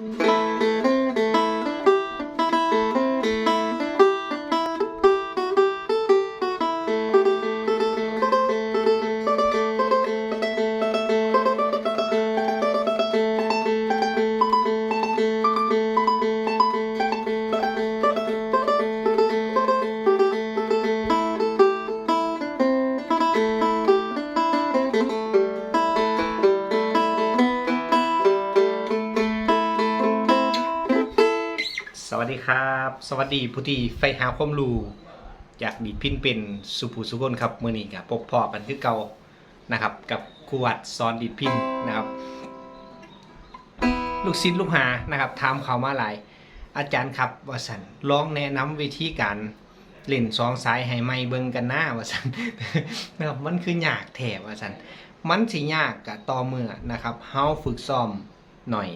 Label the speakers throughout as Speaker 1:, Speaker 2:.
Speaker 1: Música สวัสดีครับ สวัสดีผู้ที่ไฟหาความรู้อยากดีดพินเป็นสุภูสุกนครับเมื่อนี้กับพบพอกันคือเก่านะครับ กับครูวัดสอนดีดพินนะครับ ลูกศิษย์ลูกหานะครับถามเขามาหลาย อาจารย์ครับว่าสันลองแนะนำวิธีการเล่นสองสายให้ไม่เบิ่งกันหน้าว่าสันนะครับมันคือยากแถว่าสันมันสิยากกับต่อเมื่อนะครับเฮาฝึกซ้อมหน่อย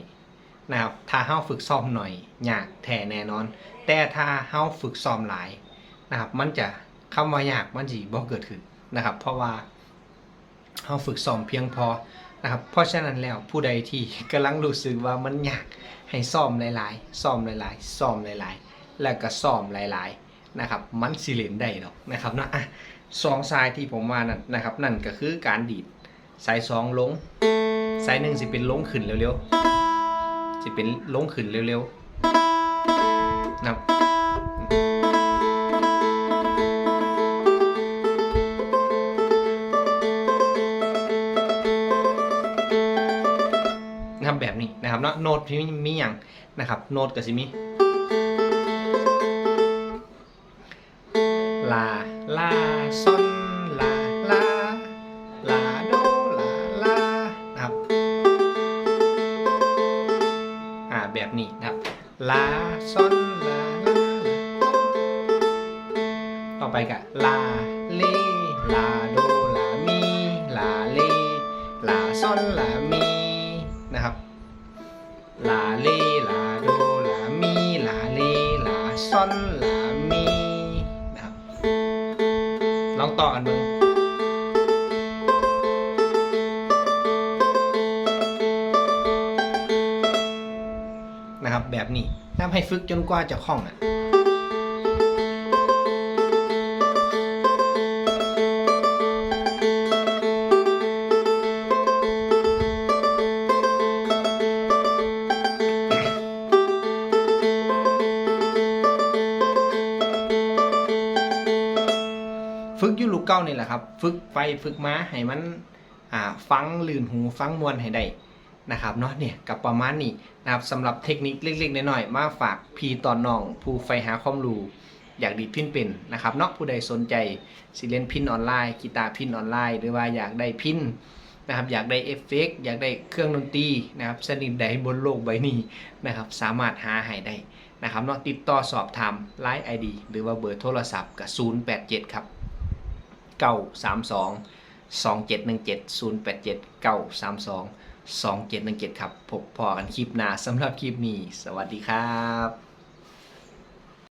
Speaker 1: นะครับถ้าเฮาฝึกซ้อมหน่อยยากแท้แน่นอน แต่ถ้าเฮาฝึกซ้อมหลายนะครับ มันจะคำว่ายากมันสิบ่เกิดขึ้นนะครับ เพราะว่าเฮาฝึกซ้อมเพียงพอนะครับ เพราะฉะนั้นแล้วผู้ใดที่กำลังรู้สึกว่ามันยากให้ซ้อมหลายๆซ้อมหลายๆซ้อมหลายๆ แล้วก็ซ้อมหลายๆนะครับ มันสิเล่นได้ดอกนะครับเนาะอะสองสายที่ผมว่านั่นนะครับ นั่นก็คือการดีดสายสองลงสายหนึ่งสิเป็นลงขึ้นเร็วๆ จะเป็นลงขึ้นเร็วๆนะครับนะครับแบบนี้นะครับเนาะโน้ตมีมีอย่างนะครับ โน้ตกับสิมีลาลาซอ แบบนี้นะครับลาซอนลาลาต่อไปกับลาเลลาโดลามีลาเลลาซอนลามีนะครับลาเลลาโดลามีลาเลลาซอนลามีนะครับลองต่อกันดู แบบนี้ทำให้ฝึกจนกว่าจะคล่องอะฝึกยูลูกเก้านี่แหละครับ ฝึกไปฝึกมาให้มัน อ่า ฟังลื่นหูฟังมวนให้ได้ นะครับเนาะเนี่ยกับประมาณนี้นะครับสำหรับเทคนิคเล็กๆน้อยๆมาฝากพีตอนน้อง ผู้ใฝ่หาความรู้อยากดีดพินเป็นนะครับเนาะผู้ใดสนใจสิเล่นพินออนไลน์กีตาร์พินออนไลน์ หรือว่าอยากได้พินนะครับอยากได้เอฟเฟกต์อยากได้เครื่องดนตรีนะครับชนิดใดบนโลกใบนี้นะครับสามารถหาให้ได้นะครับเนาะติดต่อสอบถามไลน์ไอดีหรือว่าเบอร์โทรศัพท์กับ087 ครับเก้าสามสองสองเจ็ดหนึ่งเจ็ดศูนย์แปดเจ็ดเก้าสามสองสองเจ็ดหนึ่งเจ็ดครับพบพอกันคลิปหน้าสำหรับคลิปนี้ สวัสดีครับ